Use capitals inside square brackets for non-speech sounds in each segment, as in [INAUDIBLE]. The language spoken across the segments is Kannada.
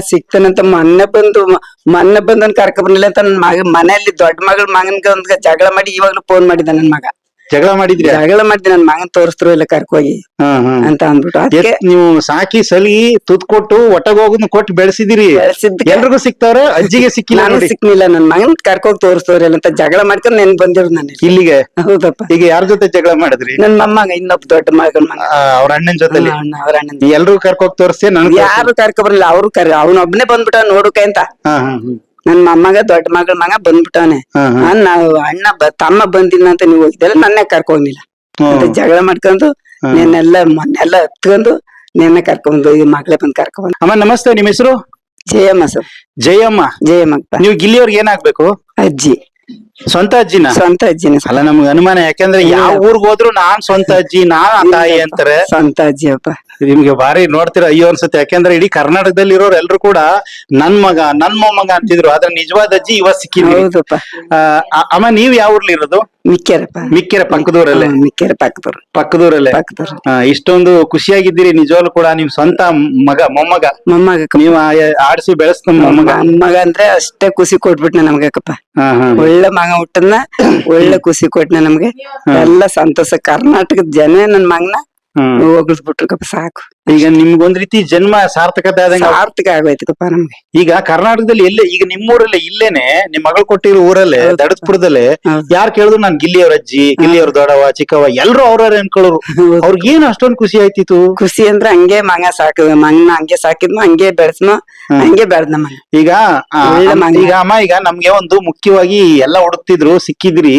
ಸಿಗ್ತಾನಂತ ಮೊನ್ನೆ ಬಂದು, ಮೊನ್ನೆ ಬಂದನ್ ಕರ್ಕ ಬಂದಿಲ್ಲ ಅಂತ ನನ್ ಮಗ, ಮನೆಯಲ್ಲಿ ದೊಡ್ಡ ಮಗಳ ಮಗನ್ಗೆ ಜಗಳ ಮಾಡಿ ಇವಾಗ್ಲೂ ಫೋನ್ ಮಾಡಿದ ನನ್ ಮಗ. ಜಗಳ ಮಾಡಿದ್ರಿ? ಜಗಳ ಮಾಡಿದ್ರಿ ನನ್ ಮಗನ್ ತೋರ್ಸ್ತ್ರು ಇಲ್ಲ ಕರ್ಕೋಗಿ ಅಂತ ಅಂದ್ಬಿಟ್ಟು. ಅದಕ್ಕೆ ನೀವು ಸಾಕಿ ಸಲಿ ತುತ್ ಕೊಟ್ಟು ಒಟ್ಟಗ ಹೋಗುದ್ ಕೊಟ್ಟು ಬೆಳೆಸಿದಿರಿ. ಎಲ್ರಿಗೂ ಸಿಗ್ತಾವ್ರ? ಅಜ್ಜಿಗೆ ಸಿಕ್ಕಿಲ್ಲ ನಾನು ಸಿಕ್ಕಿಲ್ಲ ನನ್ ಮಗನ್ ಕರ್ಕೋಗಿ ತೋರಿಸ್ತವ್ರಿ ಅಂತ ಜಗಳ ಮಾಡ್ಕೊಂಡ್ ನೆನ್ ಬಂದಿರು ನಾನು ಇಲ್ಲಿಗೆ? ಹೌದಪ್ಪ. ಈಗ ಯಾರ ಜೊತೆ ಜಗಳ ಮಾಡಿದ್ರಿ? ನನ್ ಮೊಮ್ಮಗ ಇನ್ನೊಬ್ಬ ದೊಡ್ಡ ಮಗನ್ ಮಗ. ಅವ್ರ ಅಣ್ಣನ್ ಜೊತೆ ಅವ್ರ ಅಣ್ಣನ್ ಎಲ್ರಿಗೂ ಕರ್ಕೋಗಿ ತೋರಿಸಿ ನನ್ ಯಾರು ಕರ್ಕ ಬರಲಿಲ್ಲ ಅವ್ರು ಕರ್ ಅವ್ನೊಬ್ನೇ ಬಂದ್ಬಿಟ್ಟ ನೋಡುಕೆ ಅಂತ. ಹ್ಮ್ ಹ್ಮ್. ನನ್ ಮೊಮ್ಮಗ ದೊಡ್ಡ ಮಗಳ ಮಗ ಬಂದ್ಬಿಟ್ಟವನೆ. ನಾವು ಅಣ್ಣ ಬ- ತಮ್ಮ ಬಂದಿಲ್ಲ ಅಂತ ನೀವು ಹೋಗಿದ್ದಲ್ಲ ನನ್ನೇ ಕರ್ಕೊಂಡಿಲ್ಲ. ಜಗಳ ಮಾಡ್ಕೊಂಡು. ನೆನ್ನೆಲ್ಲ ಮೊನ್ನೆಲ್ಲ ಹತ್ಕೊಂಡು ನೆನ್ನೆ ಕರ್ಕೊಂಡು ಈ ಮಗಳೇ ಬಂದ್ ಕರ್ಕೊಂಡ್ ಅಮ್ಮ ನಮಸ್ತೆ ನಿಮ್ಮ ಹೆಸರು? ಜಯಮ್ಮ ಸರ್. ಜಯಮ್ಮ. ಜಯಮ್ಮಪ್ಪ. ನೀವು ಗಿಲ್ಲಿಯವ್ರಿಗೆ ಏನಾಗ್ಬೇಕು? ಅಜ್ಜಿ. ಸ್ವಂತ ಅಜ್ಜಿನ? ಸ್ವಂತ ಅಜ್ಜಿನ ಸರ್. ಅಲ್ಲ ನಮ್ಗೆ ಅನುಮಾನ ಯಾಕಂದ್ರೆ ಯಾವ ಊರ್ಗ್ ಹೋದ್ರು ನಾನ್ ಸ್ವಂತ ಅಜ್ಜಿ ನಾನ್ ಆ ತಾಯಿ ಅಂತಾರೆ. ಸ್ವಂತ ಅಜ್ಜಿ ಅಪ್ಪ ನಿಮ್ಗೆ ಭಾರಿ ನೋಡ್ತೀರಾ ಅಯ್ಯೋ ಅನ್ಸುತ್ತೆ. ಯಾಕೆಂದ್ರೆ ಇಡೀ ಕರ್ನಾಟಕದಲ್ಲಿ ಇರೋರು ಎಲ್ರು ಕೂಡ ನನ್ ಮಗ ನನ್ ಮೊಮ್ಮಗ ಅಂತಿದ್ರು. ಆದ್ರೆ ನಿಜವಾದ ಅಜ್ಜಿ ಇವ ಸಿಕ್ಕಿದ್ರು ಹೌದಪ್ಪ. ಅಮ್ಮ ನೀವ್ ಯಾವ ಊರ್ಲಿ ಇರೋದು? ಮಿಕ್ಕೇರಪ್ಪ. ಮಿಕ್ಕೇರ ಪಕ್ಕದೂರಲ್ಲೇ? ಮಿಕ್ಕೇರ ಪಕ್ಕದೂರ. ಪಕ್ಕದೂರಲ್ಲೇ? ಪಕ್ಕದೂರ. ಆ, ಇಷ್ಟೊಂದು ಖುಷಿಯಾಗಿದ್ದೀರಿ. ನಿಜವಾಗ್ಲು ಕೂಡ ನಿಮ್ ಸ್ವಂತ ಮಗ ಮೊಮ್ಮಗ. ಮೊಮ್ಮಗ ನೀವ್ ಆಡಿಸಿ ಬೆಳೆಸ್ತ ಮೊಮ್ಮಗ. ಮಗ ಅಂದ್ರೆ ಅಷ್ಟೇ ಖುಷಿ ಕೊಟ್ಬಿಟ್ನ ನಮ್ಗಕ್ಕಪ್ಪ ಹಾ ಹಾ. ಒಳ್ಳೆ ಮಗ ಹುಟ್ಟದ್ನ ಒಳ್ಳೆ ಖುಷಿ ಕೊಟ್ನ ನಮ್ಗೆ. ಎಲ್ಲ ಸಂತೋಷ. ಕರ್ನಾಟಕದ ಜನ ನನ್ ಮಗನ. ಹ್ಮ್. ಕಪ್ ಸಾಕು. ಈಗ ನಿಮ್ಗೊಂದ್ ರೀತಿ ಜನ್ಮ ಸಾರ್ಥಕತೆ ಆದಂಗ ಆರ್ಥಿಕ ಆಗೋಯ್ತಕಪ್ಪ ನಮ್ಗೆ ಈಗ ಕರ್ನಾಟಕದಲ್ಲಿ ಎಲ್ಲೇ ಈಗ ನಿಮ್ಮೂರಲ್ಲೇ ಇಲ್ಲೇನೆ ನಿಮ್ ಮಗಳ ಕೊಟ್ಟಿರೋ ಊರಲ್ಲೇ ಹೌದು. ದಡಸ್ಪುರದಲ್ಲೇ ಹೌದು. ಯಾರ್ ಕೇಳಿದ್ರು ನಾನ್ ಗಿಲ್ಲಿಯವ್ರ ಅಜ್ಜಿ ಗಿಲ್ಲಿಯವ್ರ ದೊಡವ ಚಿಕ್ಕವ ಎಲ್ಲರೂ ಅವ್ರವ್ರೆ ಅನ್ಕೊಳ್ಳೋರು ಹೌದು. ಅವ್ರಿಗೆ ಏನ್ ಅಷ್ಟೊಂದ್ ಖುಷಿ ಆಯ್ತಿತ್ತು ಖುಷಿ ಅಂದ್ರೆ ಹಂಗೆ ಮಗ ಸಾಕ ಮಗನ ಹಂಗೆ ಸಾಕಿದ್ನ ಹಂಗೆ ಬೆಳೆಸ್ನ ಹಂಗೆ ಬೆಳ್ದ ಈಗ ಆ, ಒಳ್ಳೆ ಅಮ್ಮ- ಈಗ ಅಮ್ಮ ಈಗ ನಮ್ಗೆ ಒಂದು ಮುಖ್ಯವಾಗಿ ಎಲ್ಲ ಹುಡುಕ್ತಿದ್ರು ಸಿಕ್ಕಿದ್ರಿ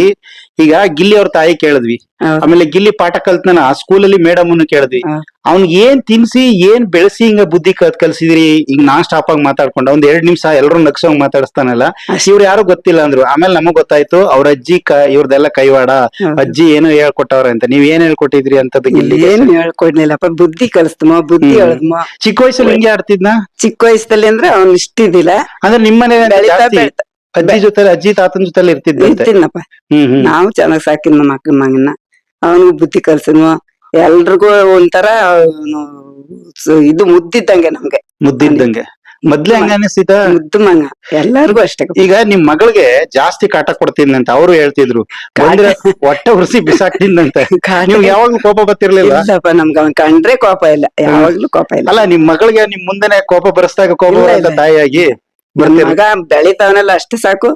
ಈಗ ಗಿಲ್ಲಿ ಅವ್ರ ತಾಯಿ ಕೇಳಿದ್ವಿ ಹೌದು. ಆಮೇಲೆ ಗಿಲ್ಲಿ ಪಾಠ ಕಲ್ತನ ಸ್ಕೂಲಲ್ಲಿ ಮೇಡಮ್ ಅನ್ನು ಕೇಳಿದ್ವಿ. ಅವ್ನಿಗೆ ಏನ್ ತಿನ್ಸಿ ಏನ್ ಬೆಳೆಸಿ ಹಿಂಗ ಬುದ್ಧಿ ಕಲ್ ಕಲ್ಸಿದ್ರಿ ಈಗ ನಾನ್ ಸ್ಟಾಪ್ ಆಗಿ ಮಾತಾಡ್ಕೊಂಡ ಒಂದ್ ಎರಡ್ ನಿಮಿಷ ಎಲ್ರು ನಗ್ಸೋಂಗ್ ಮಾತಾಡಿಸ್ತಾನಲ್ಲ ಇವ್ರು ಯಾರು ಗೊತ್ತಿಲ್ಲ ಅಂದ್ರು. ಆಮೇಲೆ ನಮಗ್ ಗೊತ್ತಾಯ್ತು ಅವ್ರ ಅಜ್ಜಿ ಕ ಇವ್ರದೆಲ್ಲ ಕೈವಾಡ. ಅಜ್ಜಿ ಏನೋ ಹೇಳ್ಕೊಟ್ಟವ್ರೆ ಅಂತ. ನೀವ್ ಏನ್ ಹೇಳ್ಕೊಟ್ಟಿದ್ರಿ ಅಂತ ಇಲ್ಲಿ ಏನ್ ಹೇಳ್ಕೊಡ್ಲಿಲ್ಲಪ್ಪ ಬುದ್ಧಿ ಕಲಿಸ್ತಮ ಬುದ್ಧಿ. ಹೇಳದ್ಮ ಚಿಕ್ಕ ವಯಸ್ಸಲ್ಲಿ ಹಿಂಗೆ ಆಡ್ತಿದ್ನ? ಚಿಕ್ಕ ವಯಸ್ಸಲ್ಲಿ ಅಂದ್ರೆ ಅವ್ನ್ ಇಷ್ಟಿದಿಲ್ಲ. ಅಂದ್ರೆ ನಿಮ್ಮನೆ ಬೆಳಿತಾ ಬೆಳಿತಾ ಅಜ್ಜಿ ಜೊತೆ ಅಜ್ಜಿ ತಾತನ ಜೊತೆ ಇರ್ತಿದ್ವಿ ಹ್ಮ್ ನಾವು ಚೆನ್ನಾಗ್ ಸಾಕಿದ್ಮ ಮಕ್ಕಳ ಮಗನ್ನ ಅವನಿಗೆ ಬುದ್ಧಿ ಕಲ್ಸಿದ್ಮ ಎಲ್ರಿಗೂ ಒಂಥರ ಇದು ಮುದ್ದಿದ್ದಂಗೆ ನಮ್ಗೆ. ಮುದ್ದಿದ್ದಂಗೆ. ಮೊದ್ಲೇ ಹಂಗ ಅನಿಸ್ತಿದ ಮುದ್ದು ಮಂಗ. ಎಲ್ಲಾರ್ಗು ಅಷ್ಟೇ. ಈಗ ನಿಮ್ ಮಗಳಿಗೆ ಜಾಸ್ತಿ ಕಾಟ ಕೊಡ್ತಿದ್ನಂತ ಅವರು ಹೇಳ್ತಿದ್ರು. ಬಂದ್ರೆ ಹೊಟ್ಟೆ ಉರ್ಸಿ ಬಿಸಾಕ್ತಿದ್ದಂತೆ [LAUGHS] ನೀವು ಯಾವಾಗ್ಲೂ ಕೋಪ ಬರ್ತಿರ್ಲಿಲ್ಲ? ಇಲ್ಲಪ್ಪ ನಮ್ಗೆ ಅವ್ನ್ ಕಂಡ್ರೆ ಕೋಪ ಇಲ್ಲ. ಯಾವಾಗ್ಲೂ ಕೋಪ ಇಲ್ಲ. ಅಲ್ಲ ನಿಮ್ ಮಗಳಿಗೆ ನಿಮ್ ಮುಂದೆನೆ ಕೋಪ ಬರಸ್ದಾಗ ಕೋಪ. ತಾಯಿಯಾಗಿ? ನನ್ ಮಗ ಬೆಳಿತಾವನಲ್ಲ ಅಷ್ಟೇ ಸಾಕು.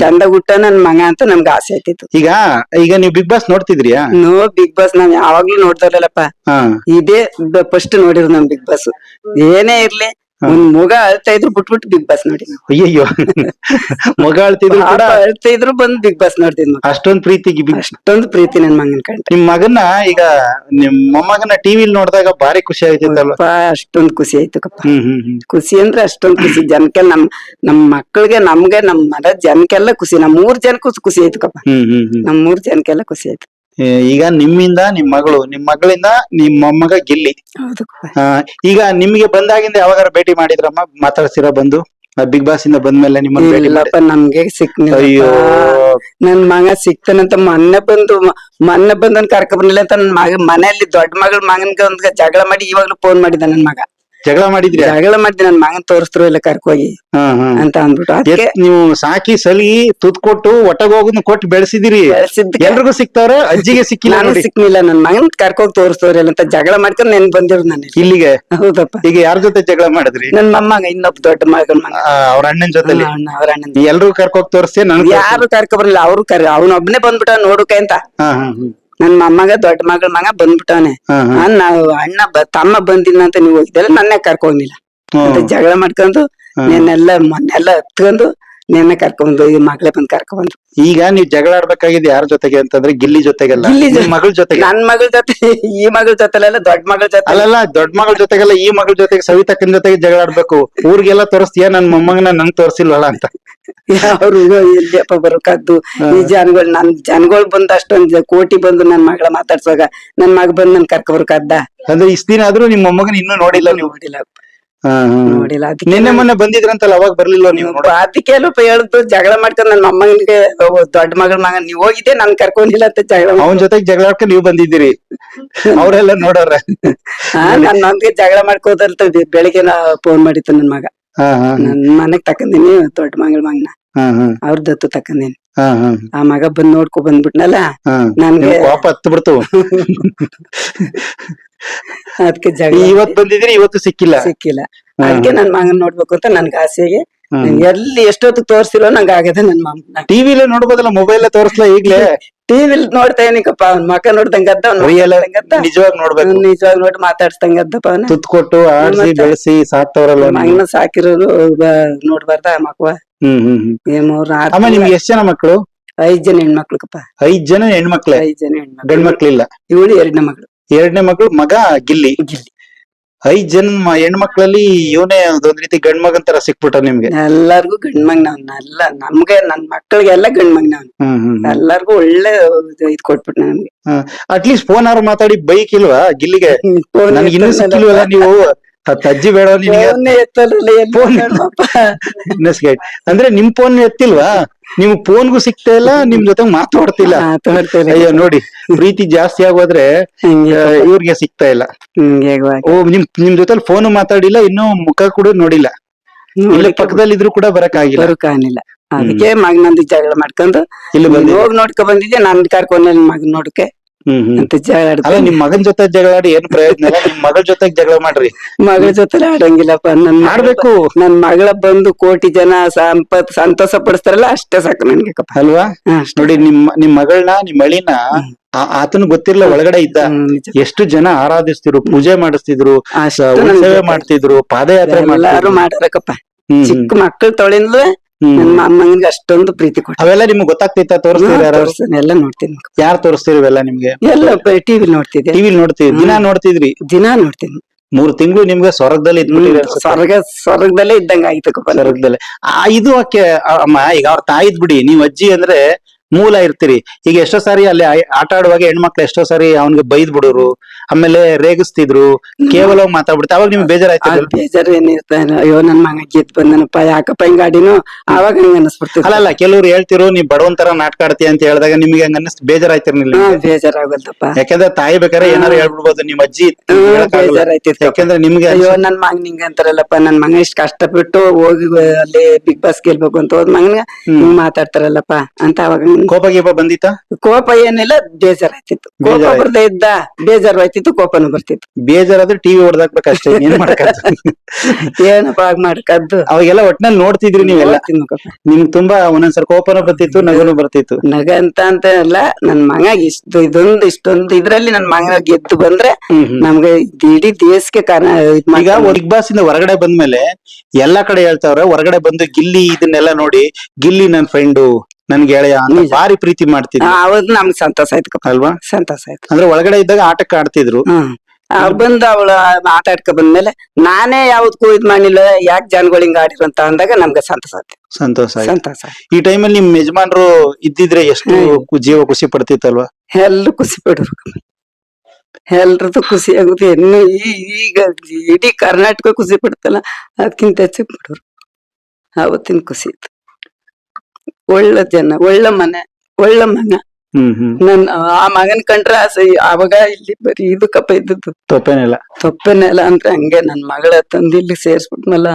ಚಂದ ಹುಟ್ಟ ನನ್ ಮಗ ಅಂತ ನಮ್ಗೆ ಆಸೆ ಆಯ್ತಿತ್ತು. ಈಗ ಈಗ ನೀವು ಬಿಗ್ ಬಾಸ್ ನೋಡ್ತಿದ್ರಿಯಾ? ನೋ ಬಿಗ್ ಬಾಸ್ ನಾವ್ ಯಾವಾಗ್ಲೂ ನೋಡ್ತಾರಲ್ಲಪ್ಪ ಹಾ. ಇದೇ ಫಸ್ಟ್ ನೋಡಿರೋ ನಮ್ ಬಿಗ್ ಬಾಸ್ ಏನೇ ಇರ್ಲಿ ಒಂದ್ ಮಗ ಅಳ್ತಾ ಇದ್ರು ಬಿಟ್ಬಿಟ್ಟು ಬಿಗ್ ಬಾಸ್ ನೋಡಿ. ಅಯ್ಯಯ್ಯೋ. [LAUGHS] ಮಗ ಅಳ್ತಿದ್ರು ಕೂಡ ಅಳ್ತಾ ಇದ್ರು ಬಂದ್ ಬಿಗ್ ಬಾಸ್ ನೋಡ್ತಿದ್ ಅಷ್ಟೊಂದ್ ಪ್ರೀತಿ ಬಿಗ್ ಅಷ್ಟೊಂದು ಪ್ರೀತಿ ನನ್ ಮಗನ್ ಕಾಣ್ತೀನಿ ನಿಮ್ ಮಗನ ಈಗ ನಿಮ್ ಮೊಮ್ಮಗನ ಟಿವಿಲ್ ನೋಡಿದಾಗ ಬಾರಿ ಖುಷಿ ಆಗ್ತಿತ್ತಲ್ಲ ಪಾಪ ಅಷ್ಟೊಂದ್ ಖುಷಿ ಆಯ್ತು ಕಪ್ಪ. ಖುಷಿ ಅಂದ್ರೆ ಅಷ್ಟೊಂದ್ ಖುಷಿ. ಜನಕ್ಕೆಲ್ಲ ನಮ್ ನಮ್ ಮಕ್ಕಳಿಗೆ ನಮ್ಗೆ ನಮ್ ಮನೆ ಜನಕ್ಕೆಲ್ಲ ಖುಷಿ. ನಮ್ ಮೂರ್ ಜನಕ್ಕೂ ಖುಷಿ ಆಯ್ತು ಕಪ್ಪ. ನಮ್ ಮೂರ್ ಜನಕ್ಕೆಲ್ಲ ಖುಷಿ ಆಯ್ತು. ಈಗ ನಿಮ್ಮಿಂದ ನಿಮ್ ಮಗಳು ನಿಮ್ ಮಗಳಿಂದ ನಿಮ್ ಮೊಮ್ಮಗ ಗಿಲ್ಲಿ. ಹೌದು ಆ, ಈಗ ನಿಮ್ಗೆ ಬಂದಾಗಿಂದ ಯಾವಾಗಾರ ಭೇಟಿ ಮಾಡಿದ್ರಮ್ಮ? ಮಾತಾಡ್ಸಿರ ಬಂದು? ಬಿಗ್ ಬಾಸ್ ಇಂದ ಬಂದ್ಮೇಲೆ ನಿಮ್ಮನ್ನ ಭೇಟಿ ಮಾಡಿ. ಇಲ್ಲಪ್ಪ ನಮ್ಗೆ ಸಿಕ್ನಿಲ್ಲ ಅಯ್ಯೋ. ನನ್ ಮಗ ಸಿಕ್ತಾನಂತ ಮೊನ್ನೆ ಬಂದು ಮ- ಮೊನ್ನೆ ಬಂದನ್ ಕರ್ಕ ಬಂದಿಲ್ಲ ಅಂತ ನನ್ ಮಗ ಮನೆಯಲ್ಲಿ ದೊಡ್ಡ ಮಗಳ ಮಗನ್ಗೆ ಒಂದ್ ಜಗಳ ಮಾಡಿ ಇವಾಗ್ಲೂ ಫೋನ್ ಮಾಡಿದ ನನ್ ಮಗ. ಜಗಳ ಮಾಡಿದ್ರಿ ಜಗಳ ಮಾಡಿದ್ರಿ ನನ್ ಮಗನ್ ತೋರಿಸ್ತಾರ ಇಲ್ಲ ಕರ್ಕೋಗಿ ಅಂತ ಅಂದ್ಬಿಟ್ಟು ಅದಕ್ಕೆ ನೀವು ಸಾಕಿ ಸಲಿ ತುತ್ ಕೊಟ್ಟು ಒಟ್ಟಗ ಹೋಗುದ್ ಕೊಟ್ಟು ಬೆಳೆಸಿದಿರಿ. ಎಲ್ರಿಗೂ ಸಿಕ್ತಾವ್ರ ಅಜ್ಜಿಗೆ ಸಿಕ್ಕಿಲ್ಲ ನಾನು ನೋಡಿ. ಸಿಕ್ನಿಲ್ಲ ನನ್ ಮಗನ್ ಕರ್ಕೋಗಿ ತೋರಿಸ್ತವ್ರಿ ಅಂತ ಜಗಳ ಮಾಡ್ಕೊಂಡ್ ನೆನ್ ಬಂದಿರು ನಾನು ಇಲ್ಲಿಗೆ? ಹೌದಪ್ಪ. ಈಗ ಯಾರ ಜೊತೆ ಜಗಳ ಮಾಡಿದ್ರಿ? ನನ್ ಮೊಮ್ಮಗ ಇನ್ನೊಬ್ಬ ದೊಡ್ಡ ಮಗನ್ ಮಗ. ಅವ್ರ ಅಣ್ಣನ್ ಜೊತೆ ಅವ್ರ ಅಣ್ಣಂದು. ಎಲ್ರಿಗೂ ಕರ್ಕೋಗಿ ತೋರಿಸಿ ನನ್ಗೆ ಯಾರು ಕರ್ಕ ಬರಲಿಲ್ಲ ಅವ್ರು ಕರ್ ಅವನೊಬ್ನೇ ಬಂದ್ಬಿಟ್ಟ ನೋಡುಕೆ ಅಂತ. ಹಾ ಹಾ ಹ್ಮ್. ನನ್ ಮೊಮ್ಮಗ ದೊಡ್ಡ ಮಗಳ ಮಗ ಬಂದ್ಬಿಟ್ಟವನೆ. ನಾವು ಅಣ್ಣ ತಮ್ಮ ಬಂದಿಲ್ಲ ಅಂತ ನೀವು ಹೋಗಿದ್ದಲ್ಲ ನನ್ನೇ ಕರ್ಕೊಂಡಿಲ್ಲ. ಅಂತ ಜಗಳ ಮಾಡ್ಕೊಂಡು ನೆನ್ನೆಲ್ಲ ಮೊನ್ನೆಲ್ಲ ಹತ್ಕೊಂಡು ನೆನ್ನೆ ಕರ್ಕೊಂಡು ಈ ಮಗಳೇ ಬಂದ್ ಕರ್ಕೊಂಡ್ ಈಗ ನೀವ್ ಜಗಳ ಆಡ್ಬೇಕಾಗಿದೆ ಯಾರ ಜೊತೆಗೆ ಅಂತಂದ್ರೆ ಗಿಲ್ಲಿ ಜೊತೆಗೆಲ್ಲ? ಮಗಳ ಜೊತೆಗೆ? ನನ್ ಮಗಳ ಜೊತೆ ಈ ಮಗಳ ಜೊತೆಲೆಲ್ಲ ದೊಡ್ಡ ಮಗಳ ಜೊತೆ. ಅಲ್ಲಲ್ಲ ದೊಡ್ಡ ಮಗಳ ಜೊತೆಗೆಲ್ಲ ಈ ಮಗಳ ಜೊತೆಗೆ ಸವಿತಕ್ಕನ ಜೊತೆಗೆ ಜಗಳ ಆಡ್ಬೇಕು. ಊರಿಗೆಲ್ಲ ತೋರಿಸ್ತೀಯ? ನನ್ ಮೊಮ್ಮಗನ ನಂಗ್ ತೋರಿಸಿಲ್ವಲ್ಲ ಅಂತ. ಅವ್ರು ಎಲ್ಲಿಯಪ್ಪ ಬರೋಕಾದ್ದು ಈ ಜನಗಳು ನನ್ ಜನಗಳು ಬಂದ್ ಅಷ್ಟೊಂದ್ ಕೋಟಿ ಬಂದು ನನ್ ಮಗಳ ಮಾತಾಡ್ಸುವಾಗ ನನ್ ಮಗ ಬಂದ್ ನನ್ ಕರ್ಕ ಬರೋಕಾದ್ದ? ಅಂದ್ರೆ ಇಷ್ಟ ದಿನ ಆದ್ರೂ ನಿಮ್ ಮೊಮ್ಮಗನ ಇನ್ನೂ ನೋಡಿಲ್ಲ ನೀವು? ನೋಡಿಲ್ಲ. ನೋಡಿಲ್ಲ. ಅದಕ್ಕೆ ನಿನ್ನೆ ಮೊನ್ನೆ ಬಂದಿದ್ರಂತಲ್ಲ ಅವಾಗ ಬರ್ಲಿಲ್ಲ ನೀವು ಅದಕ್ಕೆ ಅಲ್ಲಪ್ಪ ಹೇಳ್ದು ಜಗಳ ಮಾಡ್ಕೊಂಡು ನನ್ ಮೊಮ್ಮಗನಿಗೆ ದೊಡ್ಡ ಮಗಳ ಮಗ ನೀವ್ ಹೋಗಿದ್ದೆ ನನ್ ಕರ್ಕೊಂಡಿಲ್ಲ ಅಂತ ಜಗಳ ಅವನ್ ಜೊತೆ ಜಗಳ ಆಡ್ಕೊಂಡು ನೀವು ಬಂದಿದ್ದೀರಿ. ಅವರೆಲ್ಲ ನೋಡೋರ. ನನ್ ನನ್ನೊಂದಿಗೆ ಜಗಳ ಮಾಡ್ಕೋದಂತ ಬೆಳಿಗ್ಗೆ ಫೋನ್ ಮಾಡಿತ್ತು ನನ್ ಮಗ. ನನ್ ಮನೆಗ್ ತಕಂದಿನಿ ದೊಡ್ಡ ಮಂಗಳ ಮಗನ. ಹಾ ಹಾ. ಅವ್ರ ದತ್ತು ತಕಂದಿನಿ ಹಾ ಹಾ. ಆ ಮಗ ಬಂದ್ ನೋಡ್ಕೊ ಬಂದ್ಬಿಟ್ನಲ್ಲ ನನ್ಗೆ ಕೋಪ ಹತ್ತು ಬಿಡ್ತು [LAUGHS] ಅದಕ್ಕೆ ಜಗಳ ಇವತ್ ಬಂದಿದ್ರಿ ಇವತ್ತು ಸಿಕ್ಕಿಲ್ಲ. ಸಿಕ್ಕಿಲ್ಲ. ಅದಕ್ಕೆ ನನ್ ಮಗನ್ ನೋಡ್ಬೇಕು ಅಂತ ನನ್ಗೆ ಆಸೆಗೆ. ಎಲ್ಲಿ ಎಷ್ಟೊತ್ತಿಗೆ ತೋರ್ಸಿಲ್ಲ ನಂಗೆ ಆಗದೆ ನನ್ ಮಗ ಟಿವಿಲೇ ನೋಡ್ಬೋದಲ್ಲ ಮೊಬೈಲ್ ತೋರಿಸ್ಲಾ ಈಗ್ಲೇ? ಟಿವಿಲ್ ನೋಡ್ತಾ ಏನಿಕಪ್ಪ ಅವ್ನ ಮಕ ನೋಡ್ದಂಗದ್ದ ನಿಜವಾಗಿ ನೋಡ್ಬೇಕು. ನಿಜವಾಗಿ ನೋಡಿ ಮಾತಾಡ್ಸ್ದಂಗದ್ದಪ್ಪ ಅವನ. ತುತ್ ಕೊಟ್ಟು ಆಡ್ಸಿ? ಬೆಳೆಸಿ ಸಾಕ್ತವ್ರಲ್ಲ. ಮಗನ ಸಾಕಿರೋರು ನೋಡ್ಬಾರ್ದ ಆ ಮಕ್ವ. ಹ್ಮ್ ಹ್ಮ್ ಹ್ಮ್. ಏ ಮೂರ್ ಆರ್ ಅಮ್ಮ ನಿಮ್ಗೆ ಎಷ್ಟ್ ಜನ ಮಕ್ಕಳು ಐದ್ ಜನ ಹೆಣ್ಮಕ್ಳಕ್ಕಪ್ಪ ಐದ್ ಜನ ಹೆಣ್ಮಕ್ಳು? ಐದ್ ಜನ ಹೆಣ್ಮಕ್ಳು. ಗಂಡ್ ಮಕ್ಳಿಲ್ಲ ಇವಳು ಎರಡನೇ ಮಕ್ಳು ಎರಡನೇ ಮಗಳು ಮಗ ಗಿಲ್ಲಿ? ಗಿಲ್ಲಿ. ಐದ್ ಜನ ಹೆಣ್ಮಕ್ಳಲ್ಲಿ ಇವನೇ ಒಂದ್ ರೀತಿ ಗಂಡ್ ಮಗನ್ ತರ ಸಿಕ್ಬಿಟ್ಟ ನಿಮ್ಗೆ? ಎಲ್ಲಾರ್ಗು ಗಂಡ್ ಮಗ್ನವ್ನ ಎಲ್ಲ ನಮ್ಗೆ ನನ್ ಮಕ್ಳಿಗೆಲ್ಲ ಗಂಡ್ ಮಗ್ನವ್ನ ಹ್ಮ್ ಹ್ಮ್ ಎಲ್ಲಾರ್ಗು ಒಳ್ಳೆ ಇದು ಇದ್ ಕೊಟ್ಬಿಟ್ನ ನಮ್ಗೆ ಅಟ್ಲೀಸ್ಟ್ ಫೋನ್ ಆರು ಮಾತಾಡಿ ಬೈಕ್ ಇಲ್ವಾ ಗಿಲ್ಲಿಗೆ? ನನ್ಗೆ ಇನ್ನೂ ಸಿಕ್ಕಿಲ್ವಲ್ಲ ನೀವು? ಹತ್ ಅಜ್ಜಿ ಬೇಡ. ಅಂದ್ರೆ ನಿಮ್ ಫೋನ್ ಎತ್ತಿಲ್ವಾ? ನಿಮ್ ಫೋನ್ಗೂ ಸಿಗ್ತಾ ಇಲ್ಲ ನಿಮ್ ಜೊತೆ ಮಾತಾಡ್ತಿಲ್ಲ. ಅಯ್ಯೋ ನೋಡಿ ಪ್ರೀತಿ ಜಾಸ್ತಿ ಆಗೋದ್ರೆ ಇವ್ರಿಗೆ ಸಿಗ್ತಾ ಇಲ್ಲ. ಓ ನಿಮ್ ನಿಮ್ ಜೊತೆ ಫೋನ್ ಮಾತಾಡಿಲ್ಲ ಇನ್ನು ಮುಖ ಕೂಡ ನೋಡಿಲ್ಲ. ಇಲ್ಲಿ ಪಕ್ಕದಲ್ಲಿ ಇದ್ರು ಕೂಡ ಬರಕ್ ಆಗಿಲ್ಲ ಅದಕ್ಕೆ ಮಗನಂದು ಜಗಳ ಮಾಡ್ಕೊಂಡು ಇಲ್ಲಿ ಬಂದಿ ಹೋಗ್ ನೋಡ್ಕೊ ಬಂದಿದ್ದೆ ನಾನ್ ಕರ್ಕೊಂಡ್ ಮಗನ್ ನೋಡಕ್ಕೆ. ಅಂತ ಜಗಳ ಅಲ್ಲ ಆಡ್ಕೊಂಡು ನಿಮ್ ಮಗನ್ ಜೊತೆ ಜಗಳಾಡಿ ಏನ್ ಪ್ರಯೋಜನ ಇಲ್ಲ? ನಿಮ್ ಮಗಳ ಜೊತೆ ಜಗಳ ಮಾಡ್ರಿ. ಮಗಳ ಜೊತೆ ಆಡಂಗಿಲ್ಲಪ್ಪ. ನನ್ ಮಾಡ್ಬೇಕು ಆಡ್ಬೇಕು. ನನ್ ಮಗಳ ಬಂದು ಕೋಟಿ ಜನ ಸಂಪತ್ ಸಂತೋಷ ಪಡಿಸ್ತಾರಲ್ಲ ಅಷ್ಟೇ ಸಾಕು ನನ್ಗೆ ಕಪ್ಪ ಅಲ್ವಾ? ಹಾ, ಅಷ್ಟೇ. ನೋಡಿ ನಿಮ್ ನಿಮ್ ಮಗಳನ್ನ ನಿಮ್ ಅಳಿನ ಆತನ ಗೊತ್ತಿರ್ಲ ಒಳಗಡೆ ಇದ್ದ. ಹ್ಮ್, ನಿಜ. ಎಷ್ಟು ಜನ ಆರಾಧಿಸ್ತಿದ್ರು ಪೂಜೆ ಮಾಡಿಸ್ತಿದ್ರು ಅಷ್ಟು ಸ- ನನ್ಗೆ ಉತ್ಸವ ಗೊತ್ತಿಲ್ಲ. ಮಾಡ್ತಿದ್ರು ಪಾದಯಾತ್ರೆ ಎಲ್ಲಾರು ಮಾಡ್ತಿದ್ರು. ಮಾಡಾರಕ್ಕಪ್ಪ ಹ್ಮ್, ಹ್ಮ್, ಚಿಕ್ಕ ಮಕ್ಕಳು ತೊಳಿಂದ್ಲು ನನ್ನ ಅಮ್ಮಂಗೆ ಅಷ್ಟೊಂದು ಪ್ರೀತಿ ಕೊಟ್ಟ ಅವೆಲ್ಲ ನಿಮ್ಗೆ ಗೊತ್ತಾಗ್ತಿತ್ತ? ತೋರಿಸ್ತೀರಿ ಯಾರು ಎಲ್ಲ ನೋಡ್ತೀನಿ. ಯಾರು ತೋರಿಸ್ತೀರಿ ಇವೆಲ್ಲ ನಿಮ್ಗೆ? ಎಲ್ಲ ಟಿವಿ ನೋಡ್ತಿದ್ದೆ. ಟಿವಿ ನೋಡ್ತೀವಿ ದಿನ ನೋಡ್ತಿದ್ರಿ? ದಿನ ನೋಡ್ತೀನಿ. ಮೂರ್ ತಿಂಗಳು ನಿಮ್ಗೆ ಸ್ವರ್ಗದಲ್ಲಿ. ಸ್ವರ್ಗ ಸ್ವರ್ಗದಲ್ಲೇ ಇದ್ದಂಗ ಆಯ್ತು ಸ್ವರ್ಗದಲ್ಲೇ. ಇದು ಓಕೆ ಅಮ್ಮ ಈಗ ಅವ್ರ ತಾಯಿದ್ ಬಿಡಿ ನೀವ್ ಅಜ್ಜಿ ಅಂದ್ರೆ ಮೂಲ ಇರ್ತೀರಿ. ಈಗ ಎಷ್ಟೋ ಸಾರಿ ಅಲ್ಲಿ ಆಟ ಆಡುವಾಗ ಹೆಣ್ಮಕ್ಳು ಎಷ್ಟೋ ಸಾರಿ ಅವ್ನಿಗೆ ಬೈದ್ ಬಿಡೋರು ಆಮೇಲೆ ರೇಗಿಸ್ತಿದ್ರು ಕೇವಲ ಮಾತಾಡ್ಬಿಡ್ತಾ ಅವಾಗ ನಿಮ್ಗೆ ಬೇಜಾರಾಯ್ತು ಬೇಜಾರು ಏನಿರ್ತಾನೆ ಅಯ್ಯೋ ನನ್ ಮಗ ಗೆದ್ ಬಂದನಪ್ಪ ಯಾಕಪ್ಪ ಹಿಂಗ್ ಆಡಿನೋ? ಅವಾಗ ನಿಂಗ್ ಅನ್ಸ್ಬಿಡ್ತೀವಿ ಅಲ್ಲ ಅಲ್ಲ ಕೆಲವ್ರು ಹೇಳ್ತಿರೋ ನೀ ಬಡವಂತರ ನಾಟಕ ಆಡ್ತೀಯ ಅಂತ ಹೇಳಿದಾಗ ನಿಮ್ಗೆ ಹಂಗ ಅನ್ನಿಸ್ ಬೇಜಾರಾಯ್ತಿರ್ಲಿಲ್ಲ ಹಾ ಬೇಜಾರಾಗಲ್ದಪ್ಪ ಯಾಕಂದ್ರೆ ತಾಯಿ ಬೇಕಾದ್ರೆ ಏನಾರು ಹೇಳ್ಬಿಡ್ಬೋದು ನಿಮ್ ಅಜ್ಜಿ. ಬೇಜಾರಾಯ್ತಿತ್ತು. ಯಾಕಂದ್ರೆ ನಿಮ್ಗೆ ಅಯ್ಯೋ ನನ್ ಮಗ ನಿಂಗ ಅಂತಾರಲ್ಲಪ್ಪ ನನ್ ಮಗ ಇಷ್ಟ ಕಷ್ಟಪಟ್ಟು ಹೋಗಿ ಅಲ್ಲಿ ಬಿಗ್ ಬಾಸ್ ಗೆಲ್ಬೇಕು ಅಂತ ಹೋದ್ ಮಗನ್ಗ ಹಿಂಗ್ ಮಾತಾಡ್ತಾರಲ್ಲಪ್ಪ ಅಂತ ಅವಾಗ ಕೋಪ ಗೀಪ ಬಂದಿತ್ತ? ಕೋಪ ಏನಿಲ್ಲ ಬೇಜಾರಾಯ್ತಿತ್ತು. ಕೋಪ ಬೇಜಾರಾಯ್ತು. ಬರ್ದೇ ಇದ್ದ ಬೇಜಾರು ಆಯ್ತಿತ್ತು ಕೋಪನು ಬರ್ತಿತ್ತು. ಬೇಜಾರಾದ್ರೆ ಟಿವಿ ಹೊಡೆದಾಕ್ಬೇಕಷ್ಟೇ ಏನ್ ಮಾಡಕ್ಕಾಗ್ತದೆ ಏನಪ್ಪ ಆಗ ಮಾಡ್ಕದ್ದು? ಅವಾಗೆಲ್ಲ ಒಟ್ನಲ್ಲಿ ನೋಡ್ತಿದ್ರಿ ನೀವೆಲ್ಲ. ನಿಮ್ ನಿಮ್ಗೆ ತುಂಬಾ ಒಂದೊಂದ್ಸರಿ ಕೋಪನೂ ಬರ್ತಿತ್ತು ನಗನು ಬರ್ತಿತ್ತು. ನಗ ಅಂತ ಅಂತ ಅಲ್ಲ ನನ್ ಮಗ ಇಷ್ಟು ಇದೊಂದು ಇಷ್ಟೊಂದು ಇದ್ರಲ್ಲಿ ನನ್ ಮಗ ಗೆದ್ದು ಬಂದ್ರೆ ಹ್ಮ್ ಹ್ಮ್. ನಮ್ಗೆ ಇಡೀ ದೇಶಕ್ಕೆ ಕಾರಣ ಇದ್ ಈಗ. ಬಿಗ್ ಬಾಸ್ ಇಂದ ಹೊರಗಡೆ ಬಂದ್ಮೇಲೆ ಎಲ್ಲಾ ಕಡೆ ಹೇಳ್ತಾವ್ರೆ ಹೊರಗಡೆ ಬಂದು ಗಿಲ್ಲಿ ಇದನ್ನೆಲ್ಲ ನೋಡಿ ಗಿಲ್ಲಿ ನನ್ ಫ್ರೆಂಡು ನನ್ ಗೆಳೆಯ ಅಂತ ನಿಜ. ಭಾರಿ ಪ್ರೀತಿ ಮಾಡ್ತಿದ್ರು ಆ, ನಮ್ಗ್ ಸಂತೋಷ ಆಯ್ತು ಅಲ್ವಾ? ಸಂತೋಷ ಆಯ್ತು. ಅಂದ್ರೆ ಒಳಗಡೆ ಇದ್ದಾಗ ಆಟಕ್ಕೆ ಆಡ್ತಿದ್ರು. ಹ್ಮ್. ಆ ಬಂದು ಅವಳು ಮಾತಾಡ್ಕೊ ಬಂದ್ಮೇಲೆ ನಾನೇ ಯಾವ್ದಕ್ಕೂ ಇದ್ ಮಾಡಿಲ್ಲ ಯಾಕೆ ಜನಗಳು ಹಿಂಗ ಆಡಿರು ಅಂತ ಅಂದಾಗ ನಮ್ಗೆ ಸಂತೋಷ ಆಯ್ತು. ಸಂತೋಷ ಆಯ್ತು. ಸಂತೋಷ ಆಯ್ತು. ಈ ಟೈಮಲ್ಲಿ ನಿಮ್ ಯಜಮಾನ್ರು ಇದ್ದಿದ್ರೆ ಎಷ್ಟು ಹ್ಮ್. ಕು- ಜೀವ ಖುಷಿ ಪಡ್ತಿತ್ತಲ್ವಾ? ಎಲ್ರು ಖುಷಿ ಪಡ್ರು ಎಲ್ರದ್ದು ಖುಷಿ ಆಗುತ್ತೆ. ಇನ್ನು ಈ- ಈಗ ಇಡೀ ಕರ್ನಾಟಕ ಖುಷಿ ಪಡ್ತಲ್ಲ ಅದಕ್ಕಿಂತ ಹೆಚ್ಚು ಪಡೋರು ಅವತ್ತಿನ ಖುಷಿ ಇತ್ತು. ಒಳ್ಳೆ ಜನ ಒಳ್ಳೆ ಮನೆ ಒಳ್ಳೆ ಹ್ಮ್ ನನ್ ಆ ಮಗನ್ ಕಂಡ್ರೆ ಆಸೆ ಅವಾಗ ಇಲ್ಲಿ ಬರೀ ಇದು ಕಪ್ಪ ಇದ್ದದ್ದು ತೊಪ್ಪೆನೆಲ್ಲ ತೊಪ್ಪೆನೆಲ್ಲ ಅಂದ್ರೆ ಹಂಗೆ ನನ್ ಮಗಳ ತಂದು ಇಲ್ಲಿ ಸೇರ್ಸ್ಬಿಟ್ನಲ್ಲ.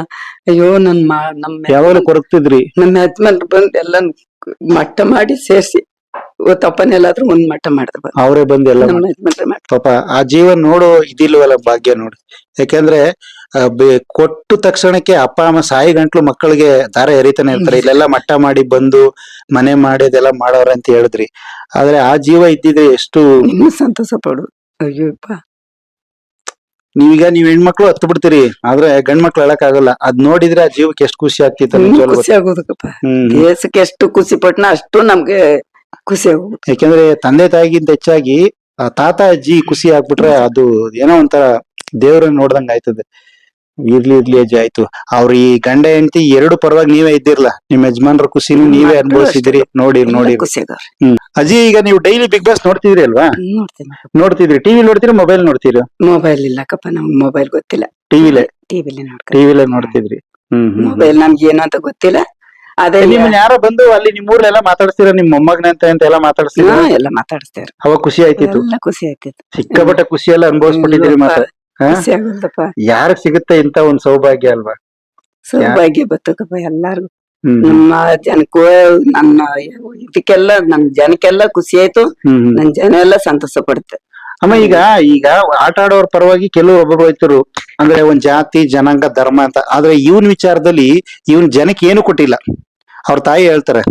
ಅಯ್ಯೋ ನನ್ ಮಾ ನಮ್ಮ ಯಾವಾಗ ಕೊರಗ್ತಿದ್ರಿ? ನಮ್ಮ ಯಜಮಾನ್ರು ಬಂದು ಎಲ್ಲ ಮಟ್ಟ ಮಾಡಿ ಸೇರ್ಸಿ. ತಪ್ಪನೆಲ್ಲಾದ್ರೂ ಒಂದ್ ಮಟ್ಟ ಮಾಡಿದ್ರು. ಅವರೇ ಬಂದು ಎಲ್ಲ ಪಾಪ ಆ ಜೀವನ್ ನೋಡು ಇದಿಲ್ವಲ್ಲ ಭಾಗ್ಯ ನೋಡಿ. ಯಾಕೆಂದ್ರೆ ಕೊಟ್ಟು ತಕ್ಷಣಕ್ಕೆ ಅಪ್ಪ ಅಮ್ಮ ಸಾಯಿ ಗಂಟ್ಲು ಮಕ್ಕಳಿಗೆ ದಾರ ಎರಿತಾನೆ ಇರ್ತಾರೆ. ಇಲ್ಲೆಲ್ಲ ಮಟ್ಟ ಮಾಡಿ ಬಂದು ಮನೆ ಮಾಡಿ ಅದೆಲ್ಲ ಮಾಡೋರ ಅಂತ ಹೇಳಿದ್ರಿ. ಆದ್ರೆ ಆ ಜೀವ ಇದ್ದಿದ್ರೆ ಎಷ್ಟು ಇನ್ನೂ ಸಂತೋಷ ಪಡು. ಅಯ್ಯೋಪ್ಪ ನೀವೀಗ ನೀವ್ ಹೆಣ್ಮಕ್ಳು ಹತ್ತು ಬಿಡ್ತೀರಿ. ಆದ್ರೆ ಗಂಡ್ ಮಕ್ಳು ಹೇಳಕ್ ಆಗಲ್ಲ ಅದ್ ನೋಡಿದ್ರೆ ಆ ಜೀವಕ್ಕೆ ಎಷ್ಟು ಖುಷಿ ಆಗ್ತಿತ್ತು ನಿಜವಾಗ್ಲೂ ಖುಷಿ ಆಗೋದಕ್ಕಪ್ಪ. ಹ್ಮ್. ದೇಶಕ್ಕೆ ಎಷ್ಟು ಖುಷಿ ಪಟ್ನ ಅಷ್ಟು ನಮ್ಗೆ ಖುಷಿ ಆಗುತ್ತೆ ಯಾಕಂದ್ರೆ ತಂದೆ ತಾಯಿಗಿಂತ ಹೆಚ್ಚಾಗಿ ಆ ತಾತ ಅಜ್ಜಿ ಖುಷಿ ಆಗ್ಬಿಟ್ರೆ ಅದು ಏನೋ ಒಂಥರ ದೇವ್ರನ್ನ ನೋಡ್ದಂಗ ಆಯ್ತದೆ. ಇರ್ಲಿ ಇರ್ಲಿ ಅಜ್ಜಿ ಆಯ್ತು. ಅವ್ರ ಈ ಗಂಡ ಹೆಂಡತಿ ಎರಡು ಪರವಾಗಿ ನೀವೇ ಇದ್ದಿರ್ಲ ನಿಮ್ ಯಜಮಾನ್ರ ಖುಷಿನೂ ನೀವೇ ಅನುಭವಿಸಿದ್ರಿ ನೋಡಿ ನೋಡಿ. ಖುಷಿ ಹ್ಮ್. ಅಜ್ಜಿ ಈಗ ನೀವು ಡೈಲಿ ಬಿಗ್ ಬಾಸ್ ನೋಡ್ತಿದ್ರಿ ಅಲ್ವಾ? ನೋಡ್ತೀನಿ ನೋಡ್ತಿದ್ರಿ. ಟಿವಿ ನೋಡ್ತೀರಿ ಮೊಬೈಲ್ ನೋಡ್ತೀರಿ? ಮೊಬೈಲ್ ಇಲ್ಲಕ್ಕಪ್ಪ ನಮ್ಗೆ ಮೊಬೈಲ್ ಗೊತ್ತಿಲ್ಲ. ಟಿವಿಲೆ ಟಿವಿಲಿ ಟಿವಿಲೆ ನೋಡ್ತಿದ್ರಿ. ಹ್ಮ್ ಹ್ಮ್ ಮೊಬೈಲ್ ನಮ್ಗೆ ಏನು ಅಂತ ಗೊತ್ತಿಲ್ಲ. ಅದೇ ನಿಮ್ಮನ್ನ ಯಾರೋ ಬಂದು ಅಲ್ಲಿ ನಿಮ್ ಊರ್ಲೆಲ್ಲ ಮಾತಾಡ್ಸ್ತೀರ? ನಿಮ್ ಮೊಮ್ಮಗನ ಅಂತ ಅಂತ ಎಲ್ಲ ಮಾತಾಡ್ಸ್ತೀರ? ಹಾ, ಎಲ್ಲ ಮಾತಾಡಿಸ್ತಾರೆ ಅವಾಗ ಖುಷಿ ಆಯ್ತಿತ್ತು. ಎಲ್ಲ ಖುಷಿ ಆಯ್ತಿತ್ತು. ಸಿಕ್ಕಾಪಟ್ಟೆ ಖುಷಿ ಎಲ್ಲ ಅನುಭವಿಸ್ಬಿಟ್ಟಿದ್ರಿ ಮಾತ್ರ? ಖುಷಿ ಯಾರಿಗ್ ಸಿಗುತ್ತೆ ಇಂತ ಒಂದ್ ಸೌಭಾಗ್ಯ ಅಲ್ವಾ? ಸೌಭಾಗ್ಯ ಬರ್ತದಪ್ಪ ಎಲ್ಲಾರ್ಗು. ನಮ್ಮ ಜನಕ್ಕೂ ನನ್ನ ಇದಕ್ಕೆಲ್ಲ ನನ್ ಜನಕ್ಕೆಲ್ಲ ಖುಷಿ ಆಯ್ತು. ನನ್ ಜನ ಎಲ್ಲ ಸಂತೋಷ ಪಡುತ್ತೆ. ಅಮ್ಮ ಈಗ ಈಗ ಆಟ ಆಡೋರ್ ಪರವಾಗಿ ಕೆಲವು ಒಬ್ಬರು ರೈತರು ಅಂದ್ರೆ ಒಂದ್ ಜಾತಿ ಜನಾಂಗ ಧರ್ಮ ಅಂತ ಆದ್ರೆ ಇವನ್ ವಿಚಾರದಲ್ಲಿ ಇವನ್ ಜನಕ್ಕೆ ಏನು ಕೊಟ್ಟಿಲ್ಲ. ಅವ್ರ ತಾಯಿ ಹೇಳ್ತಾರೆ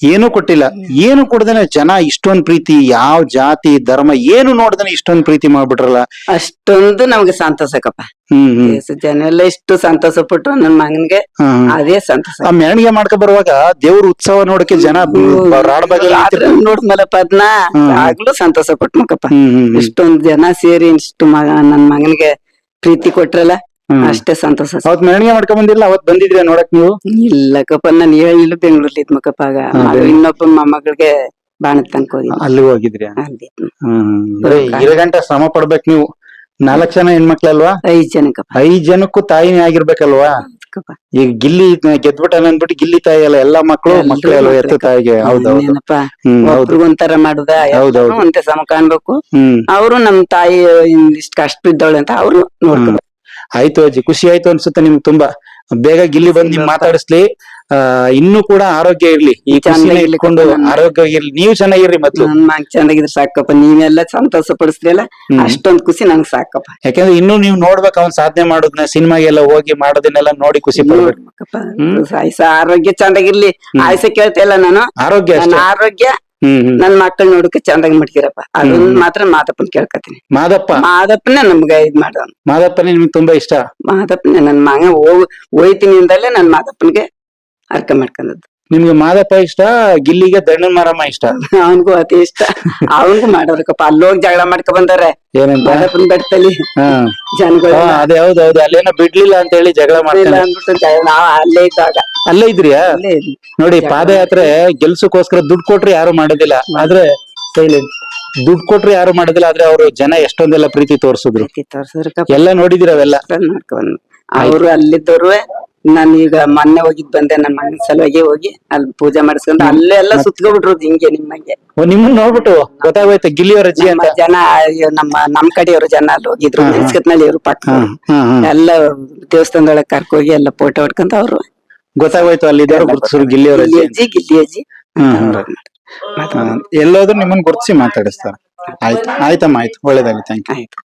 ಏನು ಕೊಟ್ಟಿಲ್ಲ ಏನು ಕೊಡ್ದೇನೆ ಜನ ಇಷ್ಟೊಂದ್ ಪ್ರೀತಿ ಯಾವ ಜಾತಿ ಧರ್ಮ ಏನು ನೋಡ್ದೇನೆ ಇಷ್ಟೊಂದ್ ಪ್ರೀತಿ ಮಾಡ್ಬಿಟ್ರಲ್ಲ ಅಷ್ಟೊಂದು ನಮ್ಗೆ ಸಂತೋಷಕ್ಕಪ್ಪ ಹ್ಮ್ ಹ್ಮ್ ಜನ ಎಲ್ಲ ಇಷ್ಟು ಸಂತೋಷ ಪಟ್ರು ನನ್ ಮಗನ್ಗೆ. ಅದೇ ಸಂತೋಷ ಆ ಮೆರವಣಿಗೆ ಮಾಡ್ಕೊ ಬರುವಾಗ ದೇವ್ರ ಉತ್ಸವ ನೋಡಕ್ಕೆ ಜನ ರಾಡ್ಬಾಗಿಲು ರಾತ್ರಿ ನೋಡ್ಮಲ್ಲಪ್ಪ ಅದ್ನ. ಆಗ್ಲೂ ಸಂತೋಷ ಪಟ್ಮಕ್ಕಪ್ಪ. ಇಷ್ಟೊಂದ್ ಜನ ಸೇರಿ ಇಷ್ಟು ಮಗ ನನ್ ಮಗನ್ಗೆ ಪ್ರೀತಿ ಕೊಟ್ರಲ್ಲ. ಅಷ್ಟೇ ಸಂತೋಷ ಅವತ್ ಮೆರವಣಿಗೆ ಮಾಡ್ಕೊಂಡ್ ಬಂದಿಲ್ಲ ಅವತ್ ಬಂದಿದ್ರಿ ನೋಡಕ್ ನೀವು? ಇಲ್ಲಕ್ಕಪ್ಪ ನಾನು ಹೇಳಿಲ್ಲ ಬೆಂಗಳೂರಲ್ಲಿ ಮಕ್ಕಪ್ಪ ಆಗ ಹಾ, ಮಗ ಇನ್ನೊಬ್ಬ ಮೊಮ್ಮಗಳಿಗೆ ಬಾಣ ತನಕ ಹೋಗಿದ್ದೆ ಅಲ್ಲಿ ಹೋಗಿದ್ರಿ? ಅಲ್ಲಿ. ಹ್ಮ್ ಗಂಟೆ ಶ್ರಮ ಪಡ್ಬೇಕು ನೀವು. ನಾಲ್ಕ್ ಜನ ಹೆಣ್ಮಕ್ಳಲ್ವಾ? ಐದ್ ಜನಕ್ಕ ಐದ್ ಜನಕ್ಕೂ ತಾಯಿನೇ ಆಗಿರ್ಬೇಕಲ್ವಾ. ಈಗ ಗಿಲ್ಲಿ ಗೆದ್ಬಿಟ್ಟ ಅಂದ್ಬಿಟ್ಟು ಗಿಲ್ಲಿ ತಾಯಿ ಅಲ್ಲ ಎಲ್ಲಾ ಮಕ್ಕಳು ಮಕ್ಳೇ ಅಲ್ವಾ ಎತ್ತು ತಾಯಿಗೆ? ಹೌದೌದು ಇನ್ನೇನಪ್ಪ ಹ್ಮ್ ಹೌದು. ಒಬ್ರಿಗೊಂಥರ ಮಾಡುದ ಒಂದೇ ಸಮ ಕಾಣ್ಬೇಕು. ಹ್ಮ್. ಅವರು ನಮ್ ತಾಯಿ ಇಷ್ಟ ಕಷ್ಟ ಇದ್ದಾಳೆ ಅಂತ ಅವರು ನೋಡ್ಕೊಂಡು ಆಯ್ತು ಅಜ್ಜಿ ಖುಷಿ ಆಯ್ತು ಅನ್ಸುತ್ತೆ ನಿಮ್ಗೆ ತುಂಬಾ. ಬೇಗ ಗಿಲ್ಲಿ ಬಂದ್ ನಿಮ್ ಮಾತಾಡಿಸ್ಲಿ. ಆ ಇನ್ನೂ ಕೂಡ ಆರೋಗ್ಯ ಇರ್ಲಿ. ಈ ಖುಷಿನ ಇಟ್ಕೊಂಡು ಆರೋಗ್ಯ ಇರ್ಲಿ. ನೀವು ಚೆನ್ನಾಗಿರ್ರಿ ಮೊದ್ಲು. ನನ್ ಮಗ ಚೆನ್ನಾಗಿದ್ರೆ ಸಾಕಪ್ಪ. ನೀವೆಲ್ಲ ಸಂತೋಷ ಪಡಿಸ್ತೀರಿ ಅಲ್ಲ ಅಷ್ಟೊಂದ್ ಖುಷಿ ನಂಗ್ ಸಾಕಪ್ಪ. ಯಾಕಂದ್ರೆ ಇನ್ನೂ ನೀವು ನೋಡ್ಬೇಕು ಅವ್ನ್ ಸಾಧನೆ ಮಾಡೋದನ್ನ ಸಿನಿಮಾಗೆಲ್ಲ ಹೋಗಿ ಮಾಡೋದನ್ನೆಲ್ಲ ನೋಡಿ ಖುಷಿ ಪಡ್ಬೇಕು. ಆಯ್ಸ ಆರೋಗ್ಯ ಚೆನ್ನಾಗಿರ್ಲಿ. ಆಯ್ಸ ಕೇಳ್ತಾ ಇಲ್ಲ ನಾನು. ಆರೋಗ್ಯ ನನ್ನ ಆರೋಗ್ಯ ನನ್ ಮಕ್ಕಳು ನೋಡಕ್ಕೆ ಚಂದಾಗಿ ಮಡ್ಕಿರಪ್ಪ ಅದನ್ನ ಮಾತ್ರ ಮಾದಪ್ಪನ್ ಕೇಳ್ಕತೀನಿ. ಮಾದಪ್ಪ? ಮಾದಪ್ಪನೇ ನಮ್ಗ ಇದ್ ಮಾಡೋನು. ಮಾದಪ್ಪನೇ ನಿಮ್ಗೆ ತುಂಬಾ ಇಷ್ಟ? ಮಾದಪ್ಪನೇ ನನ್ ಮಗ ಹೋಗ್ ಹೋಯ್ತೀನಿ ಇಂದಲೇ ನನ್ ಮಾದಪ್ಪನ್ಗೆ ಅರ್ಕ ಮಾಡ್ಕೊಂಡದ್ದು. ನಿಮ್ಗೆ ಮಾದಪ್ಪ ಇಷ್ಟ ಗಿಲ್ಲಿಗೆ ದಂಡನ್ ಮಾರಮ್ಮ ಇಷ್ಟ? ಅವನ್ಗೂ ಅತಿ ಇಷ್ಟ. ಅವನ್ಗೂ ಮಾಡೋರ್ಕಪ್ಪ. ಅಲ್ಲೋಗಿ ಜಗಳ ಮಾಡ್ಕೊ ಬಂದಾರೆ ಏನಂತ? ಮಾದಪ್ಪನ್ ಬೆಟ್ಟದಲ್ಲಿ. ಹಾ. ಜನಗಳು. ಹಾ, ಅದೇ ಹೌದು ಹೌದು. ಅಲ್ಲೇನೋ ಬಿಡ್ಲಿಲ್ಲ ಅಂತ ಹೇಳಿ ಜಗಳ ಮಾಡ್ತಾರೆ ಅಂದ್ಬಿಟ್ಟು ಜಗಳ ನಾವ್ ಅಲ್ಲೇ ಇದ್ದಾಗ. ಅಲ್ಲೇ ಇದ್ರಿಯಾ? ಅಲ್ಲೇ ಇದ್ವಿ. ನೋಡಿ ಪಾದಯಾತ್ರೆ ಗೆಲ್ಸಕ್ಕೋಸ್ಕರ ದುಡ್ಡು ಕೊಟ್ರೆ ಯಾರು ಮಾಡೋದಿಲ್ಲ. ಆದ್ರೆ ದುಡ್ಡು ಕೊಟ್ರೆ ಯಾರು ಮಾಡೋದಿಲ್ಲ ಆದ್ರೆ ಅವರು ಜನ ಎಷ್ಟೊಂದೆಲ್ಲ ಪ್ರೀತಿ ತೋರಿಸಿದ್ರು. ಪ್ರೀತಿ ಎಲ್ಲ ನೋಡಿದಿರ ಅವೆಲ್ಲ. ನೋಡ್ಕೊಂಡ್ ಅವರು ಅಲ್ಲಿದ್ದವ್ರು ನಾನು ಈಗ ಮೊನ್ನೆ ಹೋಗಿದ್ ಬಂದೆ ನನ್ನ ಮಗನ ಸಲುವಾಗಿ ಹೋಗಿ ಅಲ್ಲಿ ಪೂಜೆ ಮಾಡಿಸ್ಕೊಂಡು ಅಲ್ಲೇ ಎಲ್ಲ ಸುತ್ಕೊಬಿಟ್ರು ಹಿಂಗೆ ನಿಮ್ಮಂಗೆ. ಓ, ನಿಮ್ಮನ್ನ ನೋಡ್ಬಿಟ್ಟು ಗೊತ್ತಾಗೋಯ್ತು ಗಿಲ್ಲಿಯವರ ಅಜ್ಜಿ ನಮ್ಮ ಅಂತ ಜನ ಅಯ್ಯೋ, ನಮ್ಮ ನಮ್ ಕಡೆಯವರು ಜನ ಅಲ್ಲಿ ಹೋಗಿದ್ರು ಮೆಣಸ್ಕತ್ನಲ್ಲಿ ಇವ್ರು ಪಕ್ಕ ಹ್ಮ್. ಎಲ್ಲ ದೇವಸ್ಥಾನದೊಳಗೆ ಕರ್ಕೋಗಿ ಎಲ್ಲ ಫೋಟೋ ಹೊಡ್ಕೊಂತ ಅವ್ರು. ಗೊತ್ತಾಗೋಯ್ತು ಅಲ್ಲಿದ್ದವ್ರು ಗುರುತಿಸಿದ್ರು ಗಿಲ್ಲಿಯವರ ಗಿಲ್ಲಿ ಅಜ್ಜಿ ಅಂತ. ಅಜ್ಜಿ ಗಿಲ್ಲಿ ಅಜ್ಜಿ ಹ್ಮ್, ಹ್ಮ್. ಅವ್ರು ಎಲ್ಲೋದ್ರು ನಿಮ್ಮನ್ನ ಗುರ್ತಿಸಿ ಮಾತಾಡಿಸ್ತಾರೆ. ಆಯ್ತು ಆಯ್ತಮ್ಮ ಆಯ್ತು. ಒಳ್ಳೇದಾಗ್ಲಿ ಥ್ಯಾಂಕ್ ಯು ಆಯ್ತು.